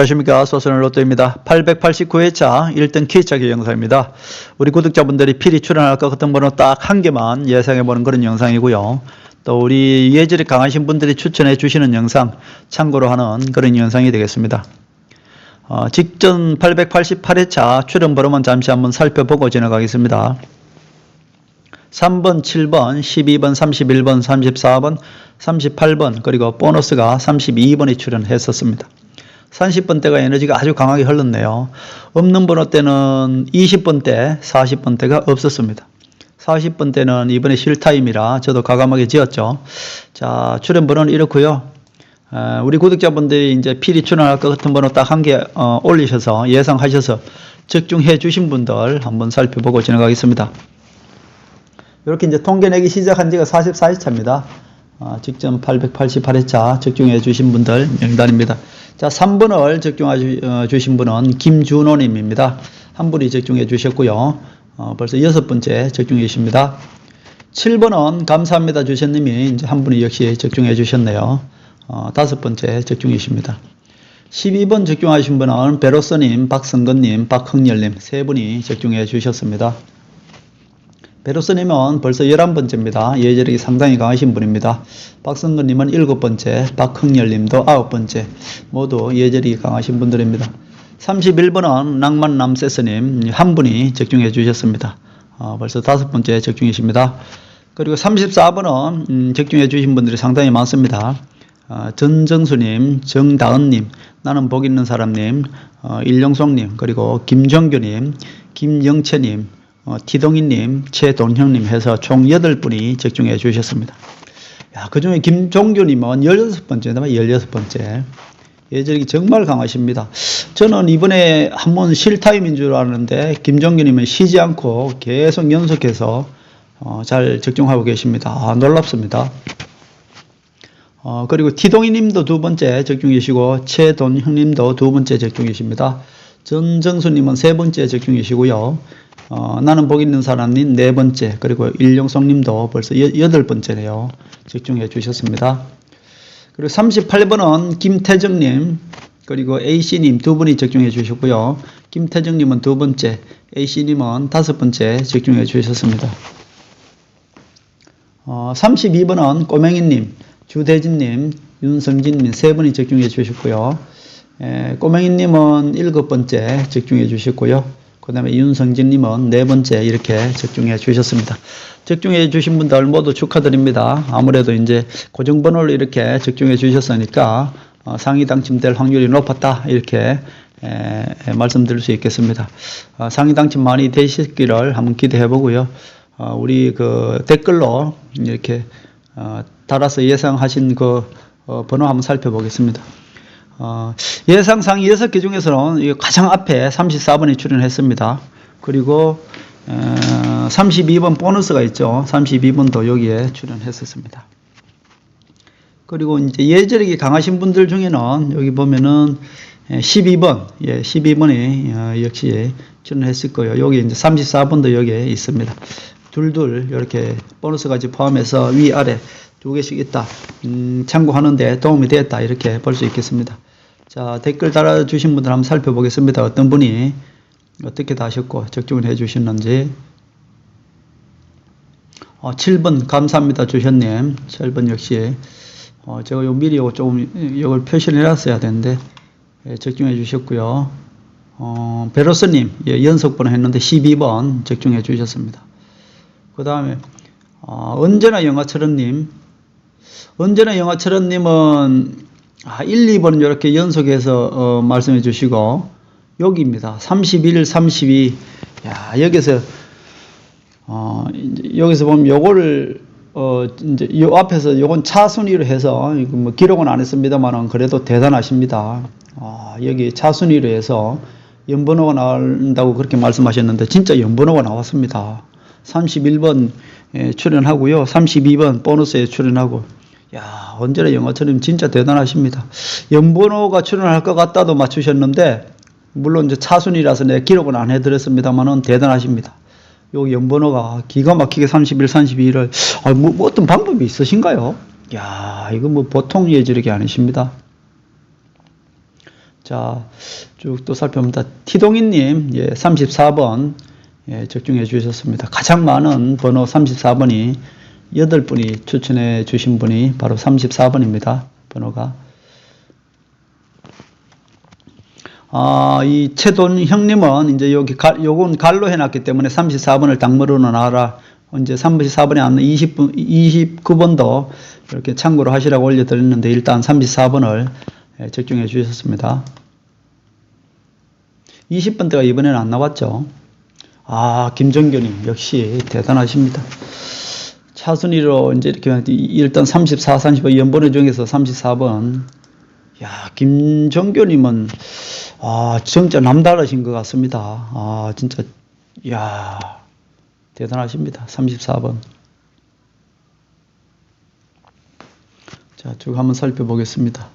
안녕하십니까. 소선을 로또입니다. 889회차 1등 키짜기 영상입니다. 우리 구독자분들이 필히 출연할 것 같은 번호 딱 한 개만 예상해보는 그런 영상이고요. 또 우리 예절이 강하신 분들이 추천해 주시는 영상 참고로 하는 그런 영상이 되겠습니다. 어, 직전 888회차 출연 번호만 잠시 한번 살펴보고 지나가겠습니다. 3번, 7번, 12번, 31번, 34번, 38번, 그리고 보너스가 32번이 출연했었습니다. 30번 대가 에너지가 아주 강하게 흘렀네요. 없는 번호 때는 20번 대, 40번 대가 없었습니다. 40번 대는 이번에 실타임이라 저도 가감하게 지었죠. 자, 출연 번호는 이렇고요. 어, 우리 구독자분들이 이제 필히 출연할 것 같은 번호 딱 한 개 어, 올리셔서 예상하셔서 적중해 주신 분들 한번 살펴보고 지나가겠습니다. 이렇게 이제 통계 내기 시작한 지가 44회차입니다. 어, 직전 888회차 적중해 주신 분들 명단입니다. 자, 3번을 적중해 어, 주신 분은 김준호님입니다. 한 분이 적중해 주셨고요. 어, 벌써 여섯 번째 적중해 주십니다. 7번은 감사합니다 주셨님이 이제 한 분이 역시 적중해 주셨네요. 어, 다섯 번째 적중이십니다. 12번 적중하신 분은 베로서님, 박성건님, 박흥열님 세 분이 적중해 주셨습니다. 베로스님은 벌써 11번째입니다. 예절이 상당히 강하신 분입니다. 박성근님은 7번째, 박흥열님도 9번째, 모두 예절이 강하신 분들입니다. 31번은 낭만 남세스님 한 분이 적중해 주셨습니다. 어, 벌써 다섯 번째 적중이십니다. 그리고 34번은 음, 적중해 주신 분들이 상당히 많습니다. 어, 전정수님, 정다은님, 나는 복 있는 사람님, 어, 일용송님, 그리고 김정규님, 김영채님, 어, 티동희님, 최동형님 해서 총 8분이 적중해 주셨습니다. 야, 그 중에 김종규님은 16번째인데, 16번째. 예절이 정말 강하십니다. 저는 이번에 한 번 실타임인 줄 알았는데, 김종규님은 쉬지 않고 계속 연속해서 어, 잘 적중하고 계십니다. 아, 놀랍습니다. 어, 그리고 티동희 님도 두 번째 적중이시고, 최돈형 님도 두 번째 적중이십니다. 전정수 님은 세 번째 적중이시고요. 어, 나는 복 있는 사람님 네 번째, 그리고 일용성 님도 벌써 여, 여덟 번째네요. 적중해 주셨습니다. 그리고 38번은 김태정 님, 그리고 AC 님두 분이 적중해 주셨고요. 김태정 님은 두 번째, AC 님은 다섯 번째 적중해 주셨습니다. 어, 32번은 꼬맹이님, 주대진님, 윤성진님 세 분이 적중해 주셨고요. 에, 꼬맹이님은 일곱 번째 적중해 주셨고요. 그 다음에 윤성진님은 네 번째 이렇게 적중해 주셨습니다. 적중해 주신 분들 모두 축하드립니다. 아무래도 이제 고정번호를 이렇게 적중해 주셨으니까 어, 상위 당첨될 확률이 높았다 이렇게 에, 에, 말씀드릴 수 있겠습니다. 어, 상위 당첨 많이 되시기를 한번 기대해 보고요. 어, 우리 그 댓글로 이렇게 어, 달아서 예상하신 그 어, 번호 한번 살펴보겠습니다. 어, 예상상 6개 중에서는 이 가장 앞에 34번이 출연했습니다. 그리고 어, 32번 보너스가 있죠. 32번도 여기에 출연했었습니다. 그리고 이제 예절력이 강하신 분들 중에는 여기 보면은 12번, 예, 12번이 어, 역시 출연했을 거예요. 여기 이제 34번도 여기에 있습니다. 둘둘 이렇게 보너스까지 포함해서 위 아래 두 개씩 있다. 음, 참고하는데 도움이 되었다. 이렇게 볼 수 있겠습니다. 자, 댓글 달아주신 분들 한번 살펴보겠습니다. 어떤 분이 어떻게 다셨고 적중을 해 주셨는지. 어, 7번 감사합니다 주셨님. 7번 역시 어, 제가 요 미리 요 조금 이걸 표시를 해놨어야 되는데 예, 적중해 주셨고요. 어, 베로스님 예, 연속번호 했는데 12번 적중해 주셨습니다. 그 다음에 어, 언제나 영화처럼님 언제나 영화처럼님은 아, 1, 2번 이렇게 연속해서 어, 말씀해 주시고 여기입니다. 31, 32. 야, 여기서 어, 여기서 보면 요거를 어, 이제 요 앞에서 요건 차순위로 해서 뭐 기록은 안 했습니다만은 그래도 대단하십니다. 아, 여기 차순위로 해서 연번호가 나온다고 그렇게 말씀하셨는데 진짜 연번호가 나왔습니다. 31번 에 출연하고요. 32번 보너스에 출연하고 야, 언제나 영화처럼 진짜 대단하십니다. 연번호가 출연할 것 같다도 맞추셨는데, 물론 이제 차순이라서 내 기록은 안 해드렸습니다만은 대단하십니다. 요 연번호가 기가 막히게 31, 32를, 아, 뭐, 뭐 어떤 방법이 있으신가요? 야, 이거 뭐 보통 예지력이 아니십니다. 자, 쭉 또 살펴봅니다. 티동희님, 예, 34번, 예, 적중해 주셨습니다. 가장 많은 번호 34번이 8분이 추천해 주신 분이 바로 34번입니다. 번호가. 아, 이 최돈 형님은 이제 여기 갈, 요건 갈로 해놨기 때문에 34번을 당무로는 알아. 이제 34번에 앉는 20분, 29번도 이렇게 참고로 하시라고 올려드렸는데 일단 34번을 예, 적중해 주셨습니다. 20번대가 이번에는 안 나왔죠. 아, 김정교님 역시 대단하십니다. 차순위로 이제 이렇게 일단 34, 35 연번호 중에서 34번. 야, 김정교님은 아, 진짜 남다르신 것 같습니다. 아, 진짜 야, 대단하십니다. 34번. 자, 쭉 한번 살펴보겠습니다.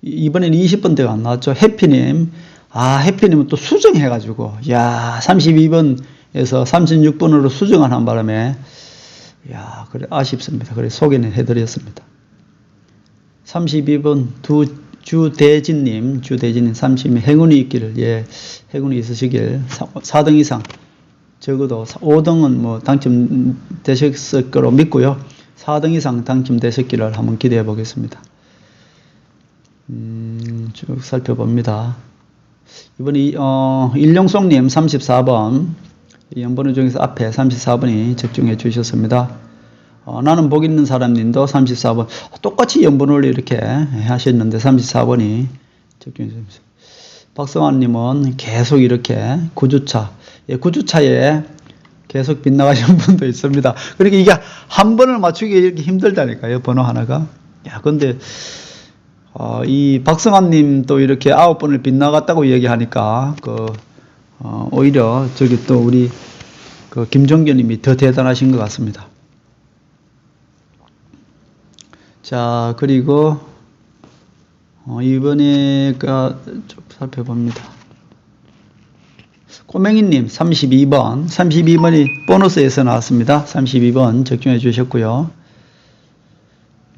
이- 이번에는 20번대가 안 나왔죠. 해피님. 아, 해피님은 또 수정해가지고, 야, 32번에서 36번으로 수정하는 바람에, 야, 그래, 아쉽습니다. 그래, 소개는 해드렸습니다. 32번 두, 주대진님, 주대진님 30명 행운이 있기를, 예, 행운이 있으시길, 4 등 이상, 적어도 5등은 뭐 당첨되셨을 거로 믿고요. 4등 이상 당첨되셨기를 한번 기대해 보겠습니다. 음, 쭉 살펴봅니다. 이번에, 이- 어, 일용송님 34번, 연번호 중에서 앞에 34번이 적중해 주셨습니다. 어, 나는 복 있는 사람님도 34번, 똑같이 연번호를 이렇게 하셨는데 34번이 적중해 주셨습니다. 박성환님은 계속 이렇게 9주차, 예, 9주차에 계속 빗나가시는 분도 있습니다. 그러니까 이게 한 번을 맞추기 이렇게 힘들다니까요, 번호 하나가. 야, 근데, 어, 이 박성환님 또 이렇게 아홉 번을 빗나갔다고 얘기하니까, 그, 어, 오히려 저기 또 우리 그 김종견님이 더 대단하신 것 같습니다. 자, 그리고, 어, 이번에가 좀 살펴봅니다. 꼬맹이님 32번, 32번이 보너스에서 나왔습니다. 32번 적중해 주셨고요.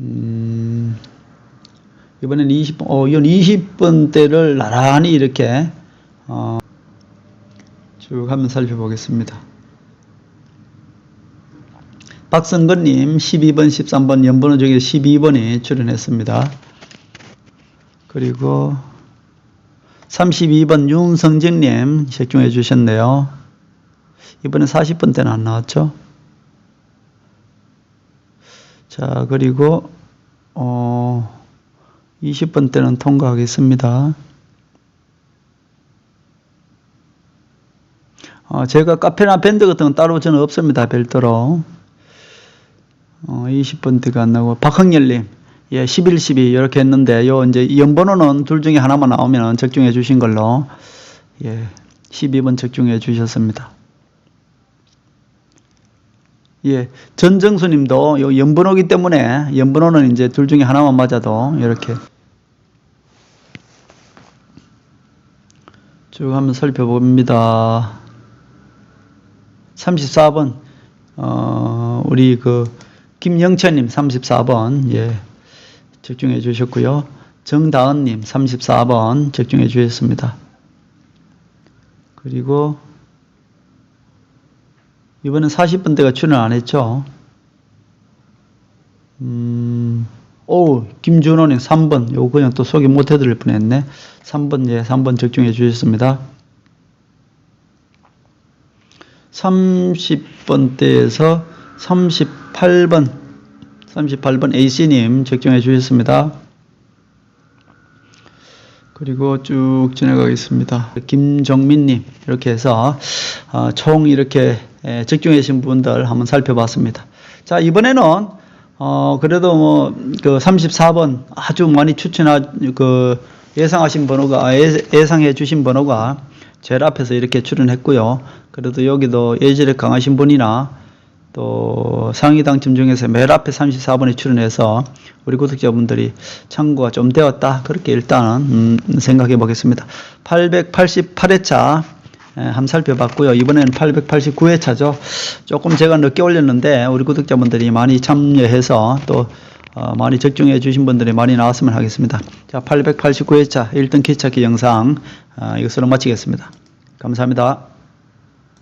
음, 이번엔 20번, 어, 이건 20번대를 나란히 이렇게 어, 쭉 한번 살펴보겠습니다. 박성건님 12번, 13번 연번호 중에 12번이 출연했습니다. 그리고 32번 윤성정님 적중해 주셨네요. 이번에 40번 때는 안 나왔죠? 자, 그리고, 어, 20번 때는 통과하겠습니다. 어, 제가 카페나 밴드 같은 건 따로 저는 없습니다. 별도로. 어, 20번 때가 안 나오고, 박흥열님. 예, 11, 12 이렇게 했는데 요 이제 연번호는 둘 중에 하나만 나오면 적중해 주신 걸로 예, 12번 적중해 주셨습니다. 예, 전정수 님도 요 연번호기 때문에 연번호는 이제 둘 중에 하나만 맞아도 이렇게 쭉 한번 살펴봅니다. 34번 어, 우리 그 김영철님 34번 예. 적중해 주셨고요. 정다은님 34번 적중해 주셨습니다. 그리고 이번엔 40번대가 출연 안 했죠. 음, 오, 김준호님 3번. 요거 그냥 또 소개 못 해드릴 뻔 했네. 3번, 예, 3번 적중해 주셨습니다. 30번대에서 38번 38번 A씨님 적중해 주셨습니다. 그리고 쭉 지나가겠습니다. 김정민님 이렇게 해서 어, 총 이렇게 에, 적중해 주신 분들 한번 살펴봤습니다. 자 이번에는 어, 그래도 뭐 그 34번 아주 많이 추천하 그 예상하신 번호가 아, 예- 예상해 주신 번호가 제일 앞에서 이렇게 출연했고요. 그래도 여기도 예절에 강하신 분이나 또 상위 당첨 중에서 맨 앞에 34번에 출연해서 우리 구독자분들이 참고가 좀 되었다. 그렇게 일단은 음, 생각해 보겠습니다. 888회차 예, 한번 살펴봤고요. 이번에는 889회차죠. 조금 제가 늦게 올렸는데 우리 구독자분들이 많이 참여해서 또 어, 많이 적중해 주신 분들이 많이 나왔으면 하겠습니다. 자, 889회차 1등 기차기 영상 어, 이것으로 마치겠습니다. 감사합니다.